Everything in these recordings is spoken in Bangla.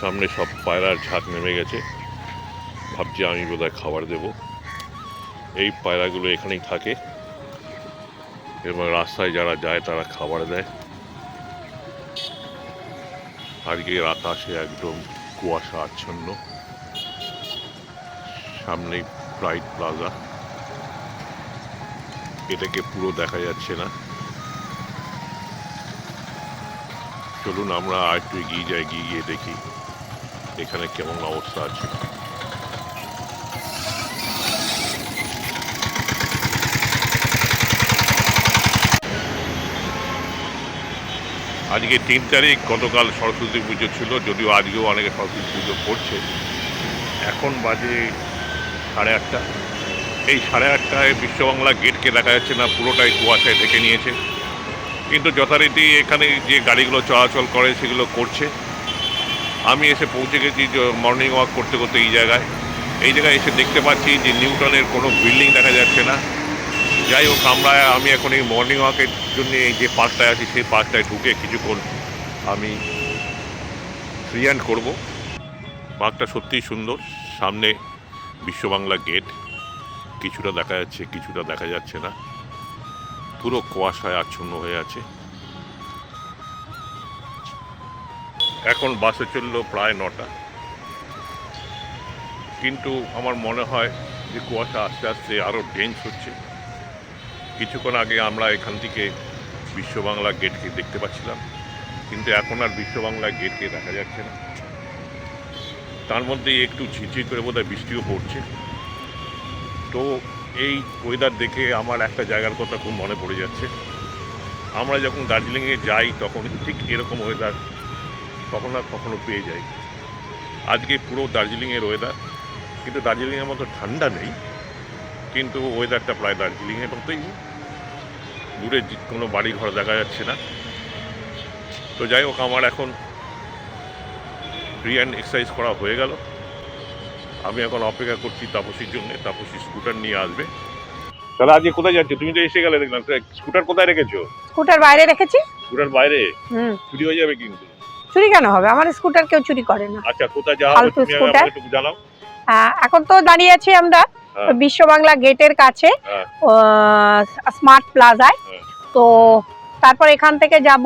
সামনে সব পায়রার ঝাঁক নেমে গেছে। ভাবছি আমি বোধহয় খাবার দেব। এই পায়রাগুলো এখানেই থাকে। এবং রাস্তায় যারা যায়, তারা খাবার দেয়। আজকের আকাশে একদম কুয়াশা আচ্ছন্ন। সামনেই প্রাইড প্লাজা এটাকে পুরো দেখা যাচ্ছে না। চলুন আমরা আর একটু এগিয়ে যাই, এগিয়ে গিয়ে দেখি। এখানে কেমন অবস্থা আছে? আজকে তিন তারিখ, গতকাল সরস্বতী পুজো ছিল, যদিও আজকেও অনেকে সরস্বতী পুজো করছে। এখন বাজে সাড়ে আটটা। এই সাড়ে আটটায় বিশ্ববাংলা গেটকে দেখা যাচ্ছে না, পুরোটাই কুয়াশায় ঢেকে নিয়েছে। কিন্তু যথারীতি এখানে যে গাড়িগুলো চলাচল করে, সেগুলো করছে। আমি এসে পৌঁছে গেছি মর্নিং ওয়াক করতে করতে এই জায়গায়। এই জায়গায় এসে দেখতে পাচ্ছি যে নিউটনের কোনো বিল্ডিং দেখা যাচ্ছে না। যাই হোক, আমরা, আমি এখন এই মর্নিং ওয়াকের জন্য এই যে পার্কটায় আছি, সেই পার্কটায় ঢুকে কিছুক্ষণ আমি ফ্রি হ্যান্ড করব। পার্কটা সত্যিই সুন্দর। সামনে বিশ্ববাংলা গেট কিছুটা দেখা যাচ্ছে, কিছুটা দেখা যাচ্ছে না। পুরো কুয়াশায় আচ্ছন্ন হয়ে আছে। এখন বাসে চলল প্রায় নটা। কিন্তু আমার মনে হয় যে কুয়াশা আস্তে আস্তে আরও ডেন্স হচ্ছে। কিছুক্ষণ আগে আমরা এখান থেকে বিশ্ববাংলা গেটকে দেখতে পাচ্ছিলাম। কিন্তু এখন আর বিশ্ববাংলা গেটকে দেখা যাচ্ছে না। তার মধ্যে একটু ঝিঝি করে বোধহয় বৃষ্টিও পড়ছে। তো এই ওয়েদার দেখে আমার একটা জায়গার কথা খুব মনে পড়ে যাচ্ছে। আমরা যখন দার্জিলিংয়ে যাই, তখন ঠিক এরকম ওয়েদার কখনো না কখনো পেয়ে যাই। আজকে পুরো দার্জিলিংয়ের ওয়েদার কিন্তু দার্জিলিংয়ের মতো ঠান্ডা নেই কিন্তু ওয়েদারটা প্রায় দার্জিলিংয়ের মতোই। দূরে কোনো বাড়ি ঘর দেখা যাচ্ছে না। তো যাই হোক আমার এখন ফ্রি অ্যান্ড এক্সারসাইজ করা হয়ে গেল। আমি এখন অপেক্ষা করছি তাপসীর জন্য। তাপসী স্কুটার নিয়ে আসবে। তাহলে আজকে কোথায় যাচ্ছ? তুমি তো এসে গেলে দেখলাম। স্কুটার কোথায় রেখেছো? স্কুটার বাইরে রেখেছি। স্কুটার বাইরে? হুম। চুরি হয়ে যাবে কিন্তু। চুরি কেন হবে? আমার স্কুটার কেউ চুরি করে না। আচ্ছা কোথায় যাওয়া হবে? তুমি আমাকে একটু জানাও। এখন তো দাঁড়িয়ে আছি আমরা হ্যাঁ। বিশ্ব বাংলা গেটের কাছে হ্যাঁ। স্মার্ট প্লাজায় হ্যাঁ। তো তারপর এখান থেকে যাব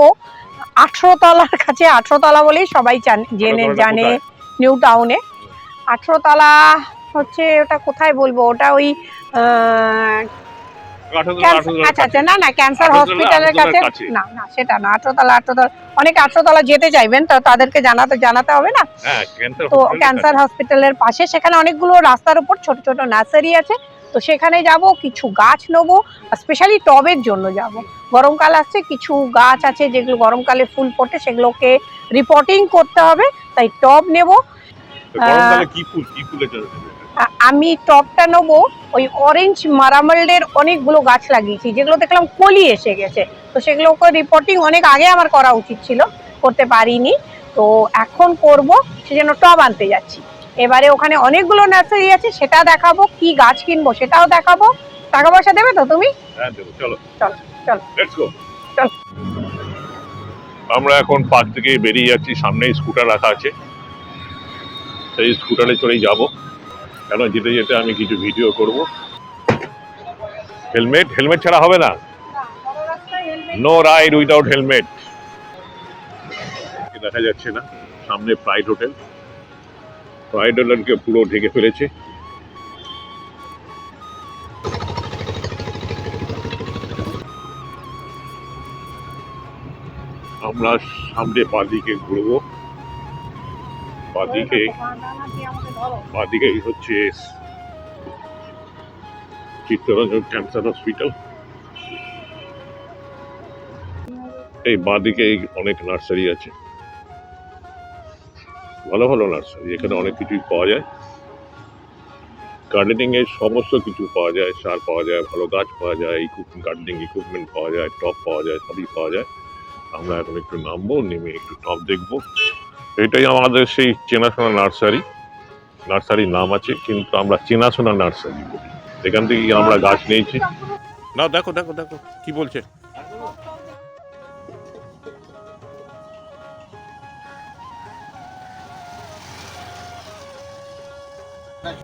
আঠেরো তলার কাছে আঠেরো তলা বলেই সবাই জান- জেনে জানে নিউ টাউনে আঠেরো তলা হচ্ছে ওটা কোথায় বলব? ওটা ওই আচ্ছা আচ্ছা না না ক্যান্সার হসপিটালের কাছে। না না সেটা না আঠেরোতলা আঠেরোতলা অনেক আঠেরোতলা যেতে চাইবেন তো তাদেরকে জানাতে জানাতে হবে না? হ্যাঁ তো ক্যান্সার হসপিটালের পাশে সেখানে অনেকগুলো রাস্তার উপর ছোট ছোট নার্সারি আছে। তো সেখানে যাব কিছু গাছ নেব স্পেশালি টবের জন্য যাব। গরমকাল আসছে কিছু গাছ আছে যেগুলো গরমকালে ফুল ফোটে সেগুলোকে রিপোর্টিং করতে হবে তাই টব নেব। কি ফুল কি ফুলের আমি টবটা নেব ওই অরেঞ্জ মারামাল্ডের অনেকগুলো গাছ লাগিয়েছি যেগুলো দেখলাম কলি এসে গেছে। তো সেগুলোকে রিপোর্টিং অনেক আগে আমার করা উচিত ছিল করতে পারিনি। তো এখন করব সেজন্য টব আনতে যাচ্ছি। এবারে ওখানে অনেকগুলো নার্সারি আছে সেটা দেখাবো কি গাছ কিনবো সেটাও দেখাবো। টাকা পয়সা দেবে তো তুমি? হ্যাঁ চলো। চলো, চলো। লেটস চলো। আমরা এখন পার্ক থেকে বেরিয়ে যাচ্ছি সামনেই স্কুটার রাখা আছে। সেই স্কুটারে চলেই যাব। কেন যেতে যেতে আমি কিছু ভিডিও করব? হেলমেট? হেলমেট ছাড়া হবে না? নো রাইড উইদাউট হেলমেট দেখা যাচ্ছে না। সামনে প্রাইড হোটেল প্রাইড হোটেলকে পুরো ঢেকে ফেলেছে। আমরা সামনে বাদিকে ঘুরবো। বাদিকে বাদিকে হচ্ছে চিত্তরঞ্জন ক্যান্সার হসপিটাল। এই বাদিকে অনেক নার্সারি আছে। ভালো ভালো নার্সারি, এখানে অনেক কিছুই পাওয়া যায়। গার্ডেনিং এর সমস্ত কিছু পাওয়া যায়, সার পাওয়া যায়, ভালো গাছ পাওয়া যায় ইকুইপমেন্ট গার্ডেনিং ইকুইপমেন্ট পাওয়া যায় টপ পাওয়া যায়, সবই পাওয়া যায়। আমরা এখন একটু নামবো, নেমে একটু টপ দেখব। এটাই আমাদের সেই চেনাশোনা নার্সারি। নার্সারির নাম আছে কিন্তু আমরা চেনাশোনা নার্সারি বলি। এখান থেকে আমরা গাছ নিয়েছি। না দেখো দেখো দেখো কি বলছে?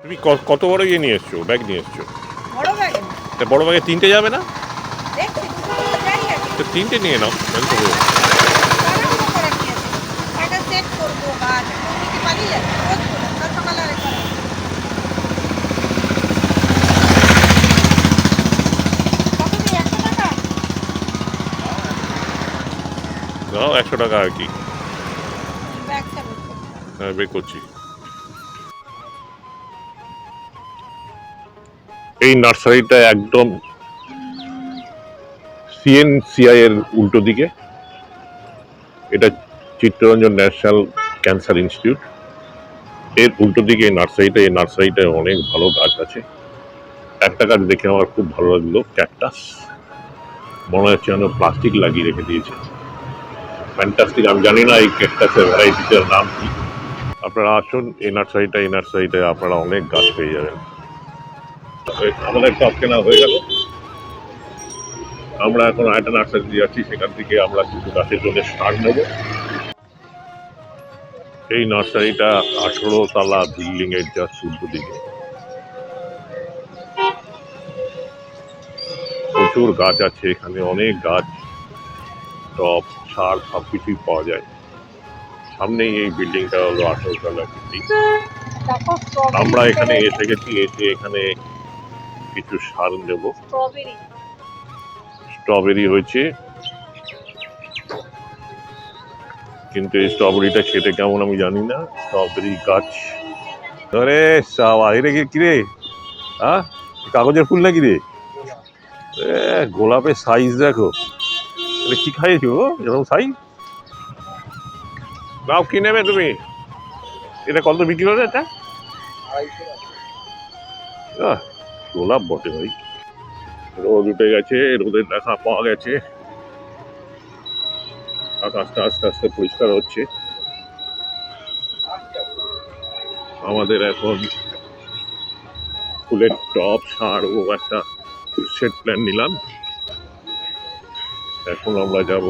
তুমি ক- কত বড় ইয়ে নিয়ে এসছো? ব্যাগ নিয়ে এসছো? বড় ব্যাগে তিনটে যাবে না? তিনটে নিয়ে নাও তাহলে তো হলো। তাড়াহুড়ো করার কি আছে? একটা সেট করব গাছ এখন নিতে পালিয়ে যাচ্ছে রোজ করে কাল সকালে আরেক করা হবে। কত দিয়ে? একশো টাকা? নাও একশো টাকা আর কি। হ্যাঁ বের করছি। এই নার্সারিটা একদম সিএনসিআই এর উল্টো দিকে। এটা চিত্তরঞ্জন ন্যাশনাল ক্যান্সার ইনস্টিটিউট। এর উল্টো দিকে এই নার্সারিটা, এই নার্সারিটায় অনেক ভালো গাছ আছে। একটা গাছ দেখে আমার খুব ভালো লাগল, ক্যাকটাস। মনে হচ্ছে যেন প্লাস্টিক লাগিয়ে রেখে দিয়েছে। ফ্যান্টাস্টিক আমি জানি না এই ক্যাকটাসের ভ্যারাইটিটার নাম কি। আপনারা আসুন এই নার্সারিটা এই নার্সারিটায় আপনারা অনেক গাছ পেয়ে যাবেন। আমাদের টপ কেনা হয়ে গেল। আমরা এখন আরেকটা নার্সারি যাচ্ছি, সেখান থেকে আমরা কিছু গাছের জন্য সার নেব। এই নার্সারিটা আঠেরো তলা বিল্ডিং এর জাস্ট উল্টো দিকে প্রচুর গাছ আছে, এখানে অনেক গাছ। টপ সার সব কিছুই পাওয়া যায়। সামনেই এই বিল্ডিংটা হলো আঠেরো তলা বিল্ডিং। আমরা এখানে এসে গেছি এসে এখানে কিছু সার নেব। স্ট্রবেরি। হয়েছে। কিন্তু এই স্ট্রবেরিটা খেতে কেমন আমি জানি না। স্ট্রবেরি গাছ। এটা কি কিরে হ্যাঁ কাগজের ফুল নাকি রে? গোলাপের সাইজ দেখো। এটা কি খাইয়েছো? এরকম সাইজ নাও কি নেবে তুমি? এটা কত বিক্রি হবে এটা? গোলাপ বটে ভাই। রোদ উঠে গেছে, রোদের দেখা পাওয়া গেছে। আকাশটা আস্তে আস্তে পরিষ্কার হচ্ছে। আমাদের এখন ফুলের টপ, সার ও একটা সেট প্ল্যান নিলাম। এখন আমরা যাব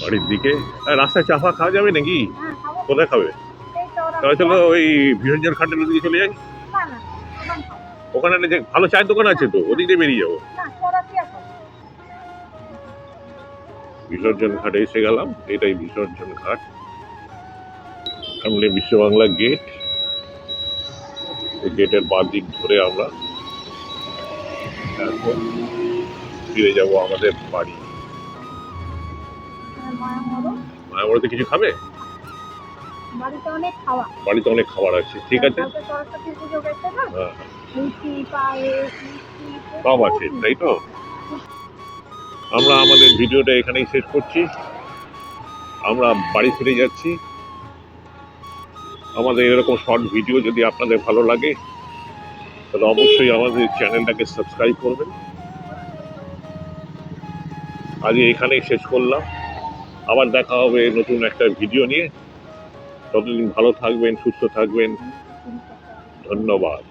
বাড়ির দিকে। রাস্তায় চাফা খাওয়া যাবে নাকি? হ্যাঁ, কোথায় খাবে? তাহলে চলো ওই বিরঞ্জন খাটের দিকে চলে যাই। ওখানে যে ভালো চায়ের দোকান আছে তো ওদিক দিয়ে বেরিয়ে যাব? বিসর্জন ঘাটে এসে গেলাম এটাই বিসর্জন ঘাট। সামনে বিশ্ব বাংলা গেট। এই গেটের বাঁ দিক ধরে আমরা। ফিরে যাব আমাদের বাড়ি। হ্যাঁ, মায়া মরো। মায়াবড়িতে কিছু খাবে? বাড়িতে অনেক খাওয়া। বাড়িতে অনেক খাবার আছে ঠিক আছে? হ্যাঁ। সব আছে তাই তো? আমরা আমাদের ভিডিওটা এখানেই শেষ করছি। আমরা বাড়ি ফিরে যাচ্ছি। আমাদের এরকম শর্ট ভিডিও যদি আপনাদের ভালো লাগে তাহলে অবশ্যই আমাদের চ্যানেলটাকে সাবস্ক্রাইব করবেন। আজ এখানেই শেষ করলাম। আবার দেখা হবে নতুন একটা ভিডিও নিয়ে। ততদিন ভালো থাকবেন, সুস্থ থাকবেন। ধন্যবাদ।